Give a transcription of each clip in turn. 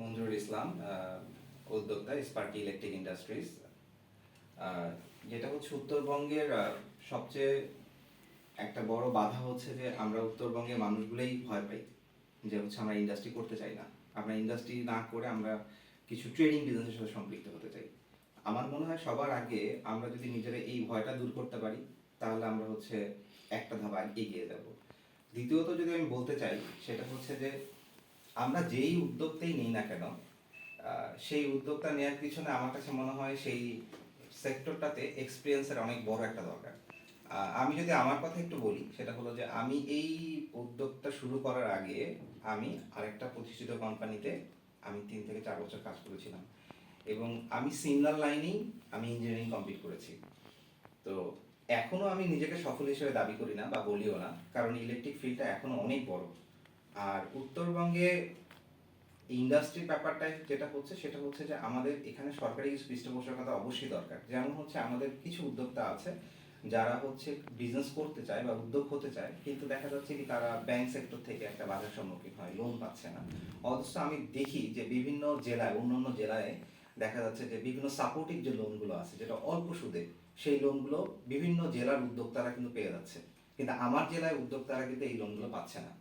মঞ্জুরুল ইসলাম উদ্যোক্তা Sparky electric industries যেটা হচ্ছে উত্তরবঙ্গের সবচেয়ে একটা বড় বাধা হচ্ছে যে আমরা উত্তরবঙ্গের মানুষগুলোই ভয় পাই যে হচ্ছে আমরা ইন্ডাস্ট্রি করতে চাই না। আমরা ইন্ডাস্ট্রি না করে আমরা কিছু ট্রেডিং বিজনেসের সাথে সম্পৃক্ত হতে চাই। আমার মনে হয় সবার আগে আমরা যদি নিজেরা এই ভয়টা দূর করতে পারি, তাহলে আমরা হচ্ছে একটা ধাপ এগিয়ে যাব। দ্বিতীয়ত যদি আমি বলতে চাই, সেটা হচ্ছে যে আমরা যেই উদ্যোগতেই নিই না কেন সেই উদ্যোগটা নেওয়ার পিছনে আমার কাছে মনে হয় সেই সেক্টরটাতে এক্সপিরিয়েন্সের অনেক বড় একটা দরকার। আমি যদি আমার কথা একটু বলি, সেটা হলো যে আমি এই উদ্যোগটা শুরু করার আগে আমি আরেকটা প্রতিষ্ঠিত কোম্পানিতে আমি তিন থেকে চার বছর কাজ করেছিলাম। এবং আমি সিমিলার লাইনেই আমি ইঞ্জিনিয়ারিং কমপ্লিট করেছি। তো এখনও আমি নিজেকে সফল হিসেবে দাবি করি না বা বলিও না, কারণ ইলেকট্রিক ফিল্ডটা এখনও অনেক বড়। আর উত্তরবঙ্গে ইন্ডাস্ট্রির ব্যাপারটা যেটা হচ্ছে, সেটা হচ্ছে যে আমাদের এখানে সরকারি কিছু পৃষ্ঠপোষকতা অবশ্যই দরকার। যেমন হচ্ছে আমাদের কিছু উদ্যোক্তা আছে, যারা হচ্ছে বিজনেস করতে চায় বা উদ্যোগ হতে চায়, কিন্তু দেখা যাচ্ছে কি তারা ব্যাংক সেক্টর থেকে একটা বাধার সম্মুখীন হয় লোন পাচ্ছে না। অথচ আমি দেখি যে বিভিন্ন জেলায়, অন্যান্য জেলায় দেখা যাচ্ছে যে বিভিন্ন সাপোর্টিভ যে লোনগুলো আছে, যেটা অল্প সুদে, সেই লোনগুলো বিভিন্ন জেলার উদ্যোক্তারা কিন্তু পেয়ে যাচ্ছে। কিন্তু আমার জেলায় উদ্যোক্তারা কিন্তু এই লোনগুলো পাচ্ছে না।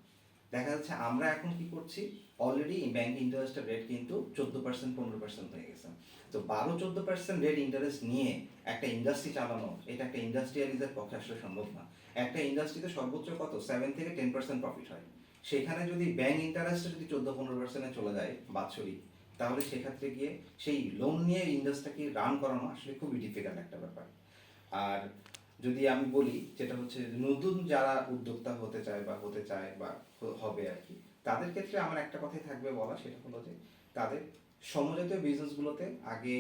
দেখা যাচ্ছে আমরা এখন কি করছি? অলরেডি ব্যাংক ইন্টারেস্টের রেট কিন্তু চোদ্দ পার্সেন্ট পনেরো পার্সেন্ট হয়ে গেছে। তো বারো, চোদ্দ পার্সেন্ট রেট ইন্টারেস্ট নিয়ে একটা ইন্ডাস্ট্রি চালানো, এটা একটা ইন্ডাস্ট্রিয়ালিজের পক্ষে আসলে সম্ভব না। একটা ইন্ডাস্ট্রিতে সর্বোচ্চ কত? সেভেন থেকে টেন পার্সেন্ট প্রফিট হয়। সেখানে যদি ব্যাংক ইন্টারেস্ট যদি চোদ্দ, পনেরো পার্সেন্টে চলে যায় বাৎসরিক, তাহলে সেক্ষেত্রে গিয়ে সেই লোন নিয়ে ইন্ডাস্ট্রিকে রান করানো আসলে খুবই ডিফিকাল্ট একটা ব্যাপার। আর যদি আমি বলি যেটা হচ্ছে নতুন যারা উদ্যোক্তা হতে চায় বা হতে চায় বা হবে আর কি, তাদের ক্ষেত্রে আমার একটা কথাই থাকবে বলা, সেটা হলো যে তাদের সমজাতীয় বিজনেসগুলোতে আগে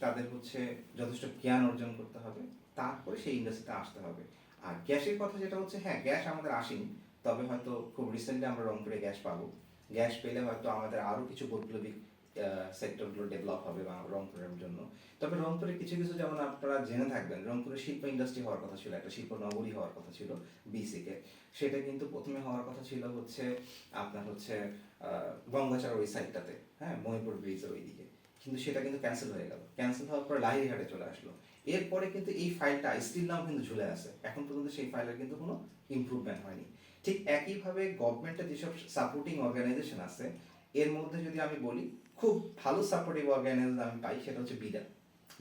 তাদের হচ্ছে যথেষ্ট জ্ঞান অর্জন করতে হবে, তারপরে সেই ইন্ডাস্ট্রিতে আসতে হবে। আর গ্যাসের কথা যেটা হচ্ছে হ্যাঁ গ্যাস আমাদের আসেনি, তবে হয়তো খুব রিসেন্টলি আমরা রংপুরে গ্যাস পাবো। গ্যাস পেলে হয়তো আমাদের আরও কিছু বৈপ্লবিক সেক্টরগুলো ডেভেলপ হবে বা রংপুরের জন্য। তবে রংপুরে কিছু কিছু যেমন আপনারা জেনে থাকবেন, রংপুরে শিল্প ইন্ডাস্ট্রি হওয়ার কথা ছিল, একটা শিল্প নগরী হওয়ার কথা ছিল বিসিকে সেটা কিন্তু প্রথমে হওয়ার কথা ছিল হচ্ছে আপনার হচ্ছে গঙ্গাচার ওই সাইডটাতে হ্যাঁ মহিপুর ব্রিজের ওইদিকে। কিন্তু সেটা কিন্তু ক্যান্সেল হয়ে গেল। ক্যান্সেল হওয়ার পর লাহিরহাটে চলে আসলো। এরপরে কিন্তু এই ফাইলটা স্টিল নাও কিন্তু ঝুলে আছে। এখন পর্যন্ত সেই ফাইলের কিন্তু কোনো ইমপ্রুভমেন্ট হয়নি। ঠিক একইভাবে গভর্নমেন্টের যেসব সাপোর্টিং অর্গানাইজেশন আছে, এর মধ্যে যদি আমি বলি খুব ভালো সাপোর্টিভ অর্গানাইজেশন আমি পাই, সেটা হচ্ছে বিডা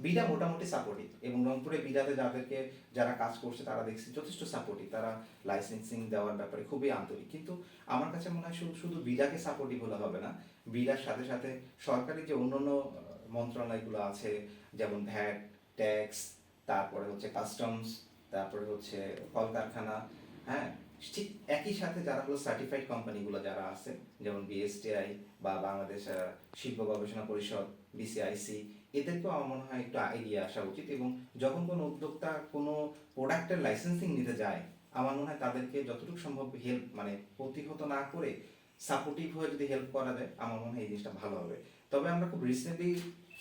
বিডা মোটামুটি সাপোর্টিভ এবং রংপুরে বিডাতে যাদেরকে যারা কাজ করছে, তারা দেখছি যথেষ্ট সাপোর্টিভ তারা লাইসেন্সিং দেওয়ার ব্যাপারে খুবই আন্তরিক। কিন্তু আমার কাছে মনে হয় শুধু বিডাকে সাপোর্টিভ হলে হবে না বিডার সাথে সাথে সরকারি যে অন্যান্য মন্ত্রণালয়গুলো আছে, যেমন ভ্যাট, ট্যাক্স, তারপরে হচ্ছে কাস্টমস, তারপরে হচ্ছে কলকারখানা হ্যাঁ? ঠিক একই সাথে যারা হলো সার্টিফাইড কোম্পানিগুলো যারা আছে যেমন বিএসটিআই বা বাংলাদেশ শিল্প গবেষণা পরিষদ বিসিআইসি এদেরকেও আমার মনে হয় একটু এগিয়ে আসা উচিত এবং যখন কোনো উদ্যোক্তা কোনো প্রোডাক্টের লাইসেন্সিং নিতে যায়, আমার মনে হয় তাদেরকে যতটুকু সম্ভব হেল্প মানে প্রতিহত না করে সাপোর্টিভ হয়ে যদি হেল্প করা যায়, আমার মনে হয় এই জিনিসটা ভালো হবে। তবে আমরা খুব রিসেন্টলি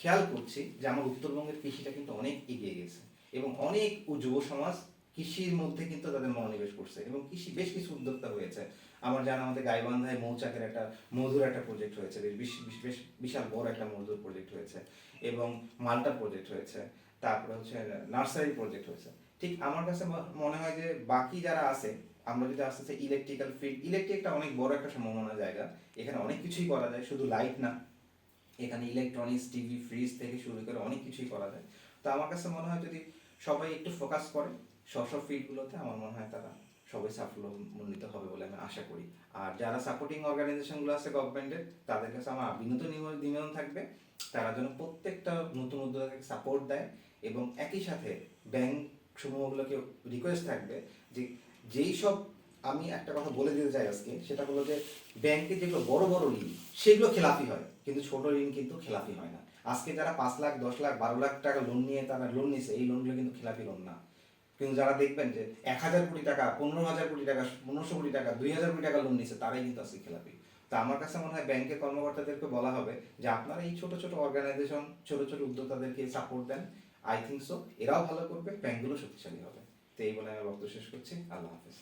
খেয়াল করছি যে আমার উত্তরবঙ্গের কৃষিটা কিন্তু অনেক এগিয়ে গেছে এবং অনেক যুব সমাজ কৃষির মধ্যে কিন্তু তাদের মনোনিবেশ করছে এবং কৃষি বেশ কিছু উদ্যোক্তা হয়েছে আমার জানা আমাদের গাইবান্ধায় মৌচাকের একটা মধুর একটা প্রজেক্ট হয়েছে বেশ বিশ- বিশ- বেশ বিশাল বড় একটা মধুর প্রজেক্ট হয়েছে এবং মাল্টা প্রজেক্ট হয়েছে তারপরে হচ্ছে নার্সারি প্রজেক্ট হয়েছে ঠিক আমার কাছে মনে হয় যে বাকি যারা আছে, আমরা যদি আস্তে আস্তে ইলেকট্রিক্যাল ফিল্ড ইলেকট্রিক একটা অনেক বড় একটা সম্ভাবনা জায়গা, এখানে অনেক কিছুই করা যায়, শুধু লাইট না। এখানে ইলেকট্রনিক্স টিভি ফ্রিজ থেকে শুরু করে অনেক কিছুই করা যায়। তো আমার কাছে মনে হয় যদি সবাই একটু ফোকাস করে সব ফিল্ডগুলোতে আমার মনে হয় তারা সবাই সাফল্যমণ্ডিত হবে বলে আমি আশা করি। আর যারা সাপোর্টিং অর্গানাইজেশনগুলো আছে গভর্নমেন্টের তাদের কাছে আমার বিনত নিবেদন- থাকবে, তারা যেন প্রত্যেকটা নতুন উদ্যোগকে সাপোর্ট দেয় এবং একই সাথে ব্যাংক সমূহগুলোকে রিকোয়েস্ট থাকবে যে যেই সব আমি একটা কথা বলে দিতে চাই আজকে, সেটা হলো যে ব্যাংকে যেগুলো বড় বড় ঋণ, সেগুলো খেলাপি হয়। কিন্তু ছোট ঋণ কিন্তু খেলাপি হয় না। আজকে যারা পাঁচ লাখ, দশ লাখ, বারো লাখ টাকা লোন নিয়ে তারা লোন নিছে এই লোনগুলো কিন্তু খেলাপি লোন না। কিন্তু যারা দেখবেন যে এক হাজার কোটি টাকা, পনেরো হাজার কোটি টাকা, পনেরোশো কোটি টাকা, দুই হাজার কোটি টাকা লোন নিচ্ছে তারাই কিন্তু আজকে খেলাপি। তো আমার কাছে মনে হয় ব্যাংকের কর্মকর্তাদেরকে বলা হবে যে আপনারা এই ছোট ছোট অর্গানাইজেশন ছোট ছোট উদ্যোক্তাদেরকে সাপোর্ট দেন। আই থিঙ্ক সো এরাও ভালো করবে ব্যাংকগুলো শক্তিশালী হবে। তো এই বলে আমি বক্তব্য শেষ করছি। আল্লাহ হাফিজ।